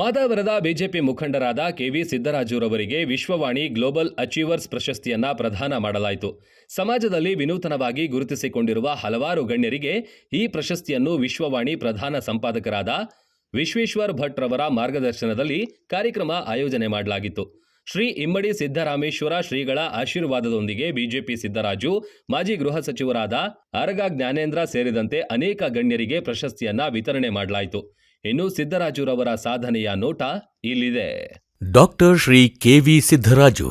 ಮಾದಾವರದ BJP ಮುಖಂಡರಾದ KV ಸಿದ್ದರಾಜುರವರಿಗೆ Vishwavani global achievers ಪ್ರಶಸ್ತಿಯನ್ನ ಪ್ರದಾನ ಮಾಡಲಾಯಿತು. ಸಮಾಜದಲ್ಲಿ ವಿನೂತನವಾಗಿ ಗುರುತಿಸಿಕೊಂಡಿರುವ ಹಲವಾರು ಗಣ್ಯರಿಗೆ ಈ ಪ್ರಶಸ್ತಿಯನ್ನು ವಿಶ್ವವಾಣಿ ಪ್ರಧಾನ ಸಂಪಾದಕರಾದ ವಿಶ್ವೇಶ್ವರ್ ಭಟ್ ರವರ ಮಾರ್ಗದರ್ಶನದಲ್ಲಿ ಕಾರ್ಯಕ್ರಮ ಆಯೋಜನೆ ಮಾಡಲಾಗಿತ್ತು. ಶ್ರೀ ಇಮ್ಮಡಿ ಸಿದ್ದರಾಮೇಶ್ವರ ಶ್ರೀಗಳ ಆಶೀರ್ವಾದದೊಂದಿಗೆ ಬಿಜೆಪಿ ಸಿದ್ದರಾಜು, ಮಾಜಿ ಗೃಹ ಸಚಿವರಾದ ಅರಗ ಜ್ಞಾನೇಂದ್ರ ಸೇರಿದಂತೆ ಅನೇಕ ಗಣ್ಯರಿಗೆ ಪ್ರಶಸ್ತಿಯನ್ನ ವಿತರಣೆ ಮಾಡಲಾಯಿತು. ಇನ್ನು ಸಿದ್ದರಾಜುರವರ ಸಾಧನೆಯ ನೋಟ ಇಲ್ಲಿದೆ. ಡಾಕ್ಟರ್ ಶ್ರೀ ಕೆವಿ ಸಿದ್ದರಾಜು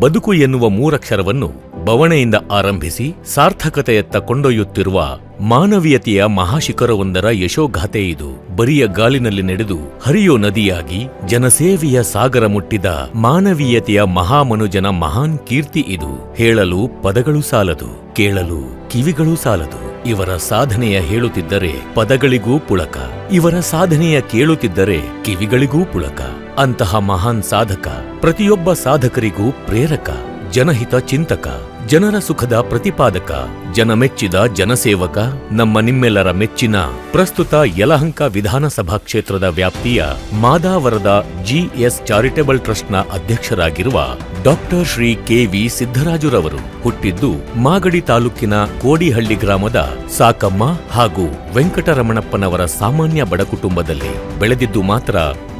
ಬದುಕು ಎನ್ನುವ ಮೂರಕ್ಷರವನ್ನು ಬವಣೆಯಿಂದ ಆರಂಭಿಸಿ ಸಾರ್ಥಕತೆಯತ್ತ ಕೊಂಡೊಯ್ಯುತ್ತಿರುವ ಮಾನವೀಯತೆಯ ಮಹಾಶಿಖರವೊಂದರ ಯಶೋಗಾಥೆ ಇದು. ಬರಿಯ ಗಾಲಿನಲ್ಲಿ ನಡೆದು ಹರಿಯೋ ನದಿಯಾಗಿ ಜನಸೇವೆಯ ಸಾಗರ ಮುಟ್ಟಿದ ಮಾನವೀಯತೆಯ ಮಹಾಮನುಜನ ಮಹಾನ್ ಕೀರ್ತಿ ಇದು. ಹೇಳಲು ಪದಗಳು ಸಾಲದು, ಕೇಳಲು ಕಿವಿಗಳು ಸಾಲದು. ಇವರ ಸಾಧನೆಯ ಹೇಳುತ್ತಿದ್ದರೆ ಪದಗಳಿಗೂ ಪುಳಕ. ಇವರ ಸಾಧನೆಯ ಕೇಳುತ್ತಿದ್ದರೆ ಕಿವಿಗಳಿಗೂ ಪುಳಕ. ಅಂತಹ ಮಹಾನ್ ಸಾಧಕ, ಪ್ರತಿಯೊಬ್ಬ ಸಾಧಕರಿಗೂ ಪ್ರೇರಕ. ಜನಹಿತ ಚಿಂತಕ, ಜನರ ಸುಖದ ಪ್ರತಿಪಾದಕ, ಜನಮೆಚ್ಚಿದ ಜನಸೇವಕ, ನಮ್ಮ ನಿಮ್ಮೆಲ್ಲರ ಮೆಚ್ಚಿನ, ಪ್ರಸ್ತುತ ಯಲಹಂಕ ವಿಧಾನಸಭಾ ಕ್ಷೇತ್ರದ ವ್ಯಾಪ್ತಿಯ ಮಾದಾವರದ ಜಿಎಸ್ ಚಾರಿಟೇಬಲ್ ಟ್ರಸ್ಟ್ನ ಅಧ್ಯಕ್ಷರಾಗಿರುವ ಡಾಕ್ಟರ್ ಶ್ರೀ ಕೆವಿ ಸಿದ್ದರಾಜುರವರು ಹುಟ್ಟಿದ್ದು ಮಾಗಡಿ ತಾಲೂಕಿನ ಕೋಡಿಹಳ್ಳಿ ಗ್ರಾಮದ ಸಾಕಮ್ಮ ಹಾಗೂ ವೆಂಕಟರಮಣಪ್ಪನವರ ಸಾಮಾನ್ಯ ಬಡ ಕುಟುಂಬದಲ್ಲಿ. ಬೆಳೆದಿದ್ದು ಮಾತ್ರ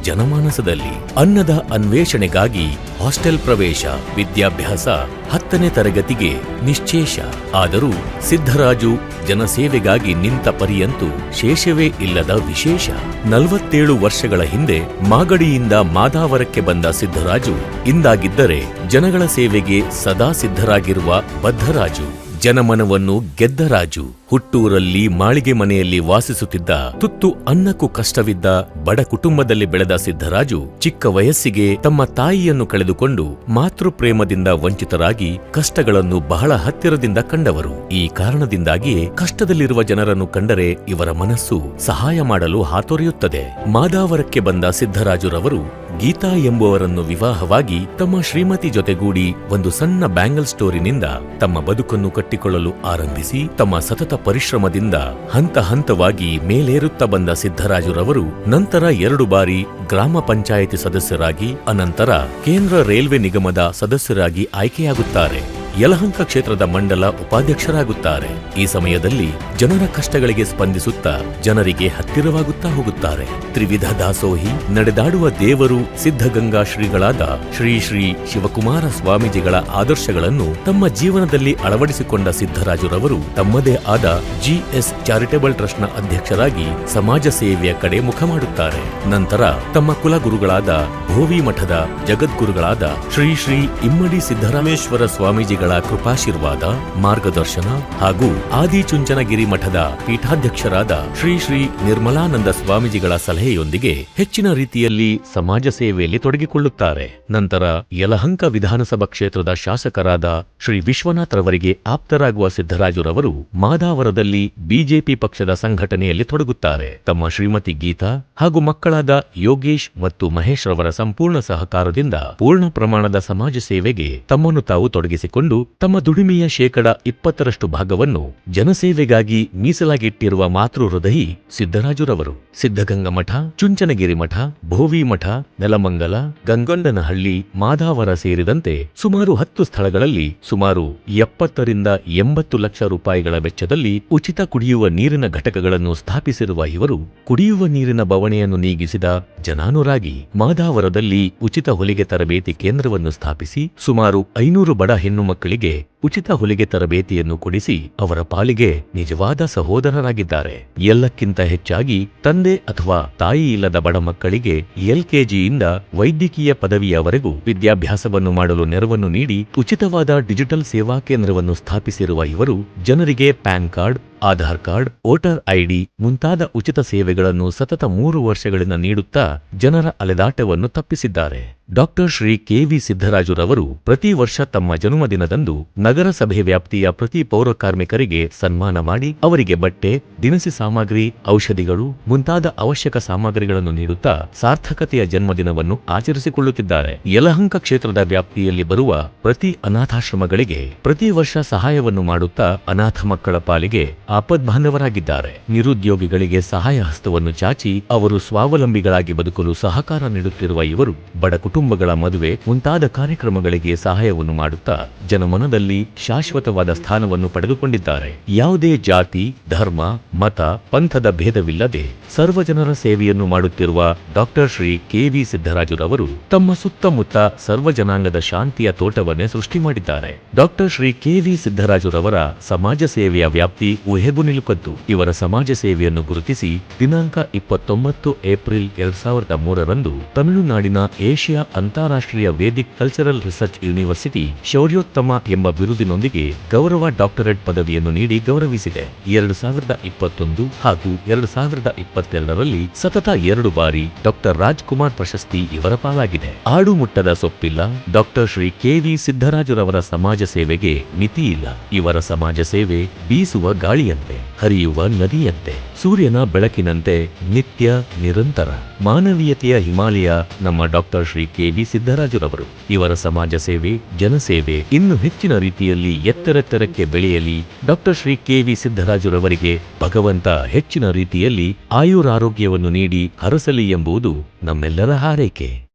ಜನಮಾನಸದಲ್ಲಿ ಅನ್ನದ ಅನ್ವೇಷಣೆಗಾಗಿ ಹಾಸ್ಟೆಲ್ ಪ್ರವೇಶ, ವಿದ್ಯಾಭ್ಯಾಸ, ಹತ್ತನೇ ತರಗತಿಗೆ ನಿಶ್ಚೇಷ. ಆದರೂ ಸಿದ್ಧರಾಜು ಜನಸೇವೆಗಾಗಿ ನಿಂತ ಪರಿಯಂತೂ ಶೇಷವೇ ಇಲ್ಲದ ವಿಶೇಷ. ನಲವತ್ತೇಳು ವರ್ಷಗಳ ಹಿಂದೆ ಮಾಗಡಿಯಿಂದ ಮಾದಾವರಕ್ಕೆ ಬಂದ ಸಿದ್ಧರಾಜು ಇಂದಾಗಿದ್ದರೆ ಜನಗಳ ಸೇವೆಗೆ ಸದಾ ಸಿದ್ಧರಾಗಿರುವ ಬದ್ಧರಾಜು ಜನಮನವನ್ನು ಗೆದ್ದ ರಾಜು. ಹುಟ್ಟೂರಲ್ಲಿ ಮಾಳಿಗೆ ಮನೆಯಲ್ಲಿ ವಾಸಿಸುತ್ತಿದ್ದ ತುತ್ತು ಅನ್ನಕ್ಕೂ ಕಷ್ಟವಿದ್ದ ಬಡ ಕುಟುಂಬದಲ್ಲಿ ಬೆಳೆದ ಸಿದ್ದರಾಜು ಚಿಕ್ಕ ವಯಸ್ಸಿಗೆ ತಮ್ಮ ತಾಯಿಯನ್ನು ಕಳೆದುಕೊಂಡು ಮಾತೃಪ್ರೇಮದಿಂದ ವಂಚಿತರಾಗಿ ಕಷ್ಟಗಳನ್ನು ಬಹಳ ಹತ್ತಿರದಿಂದ ಕಂಡವರು. ಈ ಕಾರಣದಿಂದಾಗಿಯೇ ಕಷ್ಟದಲ್ಲಿರುವ ಜನರನ್ನು ಕಂಡರೆ ಇವರ ಮನಸ್ಸು ಸಹಾಯ ಮಾಡಲು ಹಾತೊರೆಯುತ್ತದೆ. ಮಾದಾವರಕ್ಕೆ ಬಂದ ಸಿದ್ದರಾಜುರವರು ಗೀತಾ ಎಂಬುವರನ್ನು ವಿವಾಹವಾಗಿ ತಮ್ಮ ಶ್ರೀಮತಿ ಜೊತೆಗೂಡಿ ಒಂದು ಸಣ್ಣ ಬ್ಯಾಂಗಲ್ ಸ್ಟೋರಿನಿಂದ ತಮ್ಮ ಬದುಕನ್ನು ಕಟ್ಟಿಕೊಳ್ಳಲು ಆರಂಭಿಸಿ ತಮ್ಮ ಸತತ ಪರಿಶ್ರಮದಿಂದ ಹಂತ ಹಂತವಾಗಿ ಮೇಲೇರುತ್ತಾ ಬಂದ ಸಿದ್ದರಾಜುರವರು ನಂತರ ಎರಡು ಬಾರಿ ಗ್ರಾಮ ಪಂಚಾಯಿತಿ ಸದಸ್ಯರಾಗಿ, ಅನಂತರ ಕೇಂದ್ರ ರೈಲ್ವೆ ನಿಗಮದ ಸದಸ್ಯರಾಗಿ ಆಯ್ಕೆಯಾಗುತ್ತಾರೆ. ಯಲಹಂಕ ಕ್ಷೇತ್ರದ ಮಂಡಲ ಉಪಾಧ್ಯಕ್ಷರಾಗುತ್ತಾರೆ. ಈ ಸಮಯದಲ್ಲಿ ಜನರ ಕಷ್ಟಗಳಿಗೆ ಸ್ಪಂದಿಸುತ್ತಾ ಜನರಿಗೆ ಹತ್ತಿರವಾಗುತ್ತಾ ಹೋಗುತ್ತಾರೆ. ತ್ರಿವಿಧ ದಾಸೋಹಿ ನಡೆದಾಡುವ ದೇವರು ಸಿದ್ಧಗಂಗಾ ಶ್ರೀಗಳಾದ ಶ್ರೀ ಶ್ರೀ ಶಿವಕುಮಾರ ಸ್ವಾಮೀಜಿಗಳ ಆದರ್ಶಗಳನ್ನು ತಮ್ಮ ಜೀವನದಲ್ಲಿ ಅಳವಡಿಸಿಕೊಂಡ ಸಿದ್ದರಾಜುರವರು ತಮ್ಮದೇ ಆದ ಜಿಎಸ್ ಚಾರಿಟೇಬಲ್ ಟ್ರಸ್ಟ್ನ ಅಧ್ಯಕ್ಷರಾಗಿ ಸಮಾಜ ಸೇವೆಯ ಕಡೆ ಮುಖ ಮಾಡುತ್ತಾರೆ. ನಂತರ ತಮ್ಮ ಕುಲಗುರುಗಳಾದ ಭೋವಿ ಮಠದ ಜಗದ್ಗುರುಗಳಾದ ಶ್ರೀ ಶ್ರೀ ಇಮ್ಮಡಿ ಸಿದ್ದರಾಮೇಶ್ವರ ಸ್ವಾಮೀಜಿಗಳ ಕೃಪಾಶೀರ್ವಾದ, ಮಾರ್ಗದರ್ಶನ ಹಾಗೂ ಆದಿಚುಂಚನಗಿರಿ ಮಠದ ಪೀಠಾಧ್ಯಕ್ಷರಾದ ಶ್ರೀ ಶ್ರೀ ನಿರ್ಮಲಾನಂದ ಸ್ವಾಮೀಜಿಗಳ ಸಲಹೆಯೊಂದಿಗೆ ಹೆಚ್ಚಿನ ರೀತಿಯಲ್ಲಿ ಸಮಾಜ ಸೇವೆಯಲ್ಲಿ ತೊಡಗಿಕೊಳ್ಳುತ್ತಾರೆ. ನಂತರ ಯಲಹಂಕ ವಿಧಾನಸಭಾ ಕ್ಷೇತ್ರದ ಶಾಸಕರಾದ ಶ್ರೀ ವಿಶ್ವನಾಥ್ ರವರಿಗೆ ಆಪ್ತರಾಗುವ ಸಿದ್ದರಾಜುರವರು ಮಾದಾವರದಲ್ಲಿ ಬಿಜೆಪಿ ಪಕ್ಷದ ಸಂಘಟನೆಯಲ್ಲಿ ತೊಡಗುತ್ತಾರೆ. ತಮ್ಮ ಶ್ರೀಮತಿ ಗೀತಾ ಹಾಗೂ ಮಕ್ಕಳಾದ ಯೋಗೇಶ್ ಮತ್ತು ಮಹೇಶ್ ರವರ ಸಂಪೂರ್ಣ ಸಹಕಾರದಿಂದ ಪೂರ್ಣ ಪ್ರಮಾಣದ ಸಮಾಜ ಸೇವೆಗೆ ತಮ್ಮನ್ನು ತಾವು ತೊಡಗಿಸಿಕೊಂಡು ತಮ್ಮ ದುಡಿಮೆಯ ಶೇಕಡ ಇಪ್ಪತ್ತರಷ್ಟು ಭಾಗವನ್ನು ಜನಸೇವೆಗಾಗಿ ಮೀಸಲಾಗಿಟ್ಟಿರುವ ಮಾತೃ ಹೃದಯಿ ಸಿದ್ದರಾಜುರವರು. ಸಿದ್ಧಗಂಗಾ ಮಠ ಚುಂಚನಗಿರಿ ಮಠ, ಭೋವಿ ಮಠ, ನೆಲಮಂಗಲ, ಗಂಗೊಂಡನಹಳ್ಳಿ, ಮಾದಾವರ ಸೇರಿದಂತೆ ಸುಮಾರು ಹತ್ತು ಸ್ಥಳಗಳಲ್ಲಿ ಸುಮಾರು ಎಪ್ಪತ್ತರಿಂದ ಎಂಬತ್ತು ಲಕ್ಷ ರೂಪಾಯಿಗಳ ವೆಚ್ಚದಲ್ಲಿ ಉಚಿತ ಕುಡಿಯುವ ನೀರಿನ ಘಟಕಗಳನ್ನು ಸ್ಥಾಪಿಸಿರುವ ಇವರು ಕುಡಿಯುವ ನೀರಿನ ಬವಣೆಯನ್ನು ನೀಗಿಸಿದ ಜನಾನುರಾಗಿ ಮಾದಾವರದಲ್ಲಿ ಉಚಿತ ಹೊಲಿಗೆ ತರಬೇತಿ ಕೇಂದ್ರವನ್ನು ಸ್ಥಾಪಿಸಿ ಸುಮಾರು ಐನೂರು ಬಡ ಹೆಣ್ಣು ಮಕ್ಕಳಿಗೆ ಉಚಿತ ಹೊಲಿಗೆ ತರಬೇತಿಯನ್ನು ಕೊಡಿಸಿ ಅವರ ಪಾಲಿಗೆ ನಿಜವಾದ ಸಹೋದರರಾಗಿದ್ದಾರೆ. ಎಲ್ಲಕ್ಕಿಂತ ಹೆಚ್ಚಾಗಿ ತಂದೆ ಅಥವಾ ತಾಯಿ ಇಲ್ಲದ ಬಡ ಮಕ್ಕಳಿಗೆ ಎಲ್ಕೆಜಿಯಿಂದ ವೈದ್ಯಕೀಯ ಪದವಿಯವರೆಗೂ ವಿದ್ಯಾಭ್ಯಾಸವನ್ನು ಮಾಡಲು ನೆರವನ್ನು ನೀಡಿ ಉಚಿತವಾದ ಡಿಜಿಟಲ್ ಸೇವಾ ಕೇಂದ್ರವನ್ನು ಸ್ಥಾಪಿಸಿರುವ ಇವರು ಜನರಿಗೆ PAN card, Aadhaar card, voter ID ಮುಂತಾದ ಉಚಿತ ಸೇವೆಗಳನ್ನು ಸತತ ಮೂರು ವರ್ಷಗಳಿಂದ ನೀಡುತ್ತಾ ಜನರ ಅಲೆದಾಟವನ್ನು ತಪ್ಪಿಸಿದ್ದಾರೆ. ಡಾಕ್ಟರ್ ಶ್ರೀ ಕೆವಿ ಸಿದ್ದರಾಜುರವರು ಪ್ರತಿ ವರ್ಷ ತಮ್ಮ ಜನ್ಮದಿನದಂದು ನಗರಸಭೆ ವ್ಯಾಪ್ತಿಯ ಪ್ರತಿ ಪೌರ ಕಾರ್ಮಿಕರಿಗೆ ಸನ್ಮಾನ ಮಾಡಿ ಅವರಿಗೆ ಬಟ್ಟೆ, ದಿನಸಿ ಸಾಮಗ್ರಿ, ಔಷಧಿಗಳು ಮುಂತಾದ ಅವಶ್ಯಕ ಸಾಮಗ್ರಿಗಳನ್ನು ನೀಡುತ್ತಾ ಸಾರ್ಥಕತೆಯ ಜನ್ಮದಿನವನ್ನು ಆಚರಿಸಿಕೊಳ್ಳುತ್ತಿದ್ದಾರೆ. ಯಲಹಂಕ ಕ್ಷೇತ್ರದ ವ್ಯಾಪ್ತಿಯಲ್ಲಿ ಬರುವ ಪ್ರತಿ ಅನಾಥಾಶ್ರಮಗಳಿಗೆ ಪ್ರತಿ ವರ್ಷ ಸಹಾಯವನ್ನು ಮಾಡುತ್ತಾ ಅನಾಥ ಮಕ್ಕಳ ಪಾಲಿಗೆ ಆಪದ್ಬಾಂಧವರಾಗಿದ್ದಾರೆ. ನಿರುದ್ಯೋಗಿಗಳಿಗೆ ಸಹಾಯ ಹಸ್ತವನ್ನು ಚಾಚಿ ಅವರು ಸ್ವಾವಲಂಬಿಗಳಾಗಿ ಬದುಕಲು ಸಹಕಾರ ನೀಡುತ್ತಿರುವ ಇವರು ಬಡ ಕುಟುಂಬಗಳ ಮದುವೆ ಮುಂತಾದ ಕಾರ್ಯಕ್ರಮಗಳಿಗೆ ಸಹಾಯವನ್ನು ಮಾಡುತ್ತಾ ಜನಮನದಲ್ಲಿ ಶಾಶ್ವತವಾದ ಸ್ಥಾನವನ್ನು ಪಡೆದುಕೊಂಡಿದ್ದಾರೆ. ಯಾವುದೇ ಜಾತಿ, ಧರ್ಮ, ಮತ, ಪಂಥದ ಭೇದವಿಲ್ಲದೆ ಸರ್ವಜನರ ಸೇವೆಯನ್ನು ಮಾಡುತ್ತಿರುವ ಡಾಕ್ಟರ್ ಶ್ರೀ. ಕೆ. ವಿ. ಸಿದ್ದರಾಜುರವರು ತಮ್ಮ ಸುತ್ತಮುತ್ತ ಸರ್ವಜನಾಂಗದ ಶಾಂತಿಯ ತೋಟವನ್ನೇ ಸೃಷ್ಟಿ ಮಾಡಿದ್ದಾರೆ. ಡಾಕ್ಟರ್ ಶ್ರೀ. ಕೆ. ವಿ. ಸಿದ್ದರಾಜುರವರ ಸಮಾಜ ಸೇವೆಯ ವ್ಯಾಪ್ತಿ ಊಹೆಗೂ ನಿಲುಕದ್ದು. ಇವರ ಸಮಾಜ ಸೇವೆಯನ್ನು ಗುರುತಿಸಿ ದಿನಾಂಕ ಇಪ್ಪತ್ತೊಂಬತ್ತು ಏಪ್ರಿಲ್ ಎರಡ್ ಸಾವಿರದ ಮೂರರಂದು ತಮಿಳುನಾಡಿನ ಏಷ್ಯಾ ಅಂತಾರಾಷ್ಟ್ರೀಯ ವೇದಿಕ್ ಕಲ್ಚರಲ್ ರಿಸರ್ಚ್ ಯೂನಿವರ್ಸಿಟಿ ಶೌರ್ಯೋತ್ತಮ ಎಂಬ ಬಿರುದಿನೊಂದಿಗೆ ಗೌರವ ಡಾಕ್ಟರೇಟ್ ಪದವಿಯನ್ನು ನೀಡಿ ಗೌರವಿಸಿದೆ. ಎರಡು ಸಾವಿರದ ಇಪ್ಪತ್ತೊಂದು ಹಾಗೂ ಎರಡು ಸಾವಿರದ ಇಪ್ಪತ್ತೆರಡರಲ್ಲಿ ಸತತ ಎರಡು ಬಾರಿ ಡಾಕ್ಟರ್ ರಾಜ್ಕುಮಾರ್ ಪ್ರಶಸ್ತಿ ಇವರ ಪಾಲಾಗಿದೆ. ಆಡು ಮುಟ್ಟದ ಸೊಪ್ಪಿಲ್ಲ, ಡಾಕ್ಟರ್ ಶ್ರೀ ಕೆ ವಿ ಸಿದ್ದರಾಜುರವರ ಸಮಾಜ ಸೇವೆಗೆ ಮಿತಿಯಿಲ್ಲ ಇವರ ಸಮಾಜ ಸೇವೆ ಬೀಸುವ ಗಾಳಿಯಂತೆ, ಹರಿಯುವ ನದಿಯಂತೆ, ಸೂರ್ಯನ ಬೆಳಕಿನಂತೆ ನಿತ್ಯ ನಿರಂತರ. ಮಾನವೀಯತೆಯ ಹಿಮಾಲಯ ನಮ್ಮ ಡಾಕ್ಟರ್ ಶ್ರೀ ಕೆ ವಿ ಸಿದ್ದರಾಜುರವರು ಇವರ ಸಮಾಜ ಸೇವೆ, ಜನಸೇವೆ ಇನ್ನು ಹೆಚ್ಚಿನ ರೀತಿಯಲ್ಲಿ ಎತ್ತರೆತ್ತರಕ್ಕೆ ಬೆಳೆಯಲಿ ಡಾಕ್ಟರ್ ಶ್ರೀ ಕೆ ವಿ ಸಿದ್ದರಾಜುರವರಿಗೆ ಭಗವಂತ ಹೆಚ್ಚಿನ ರೀತಿಯಲ್ಲಿ ಆಯುರಾರೋಗ್ಯವನ್ನು ನೀಡಿ ಹರಸಲಿ ಎಂಬುದು ನಮ್ಮೆಲ್ಲರ ಹಾರೈಕೆ.